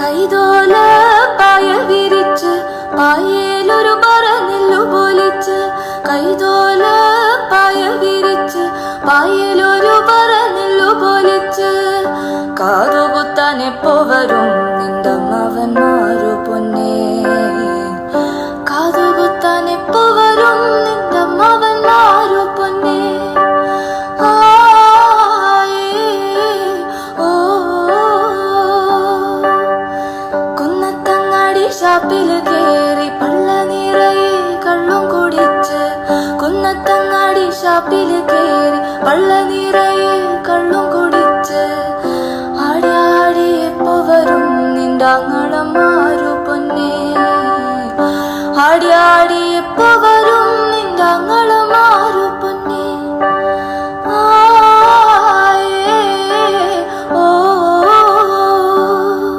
കൈതോല പായ വിരിച്ച് പായേലൊരു പറന്നെല്ലു പൊലിച്ച്. കൈതോല പായ വിരിച്ച് പായേലൊരു പറന്നെല്ലു പൊലിച്ച്. കാതുകുത്താൻ എപ്പോ വരും? ഷാപ്പിൽ കേറി പള്ള നിറയെ കള്ളും കുടിച്ച് കുന്നത്തങ്ങാടി ഷാപ്പിൽ കേറി പള്ള നിറയെ കള്ളും കുടിച്ച് ആടി ആടി എപ്പോ വരും നിന്റെ പൊന്നേ? ആടി ആടി എപ്പോ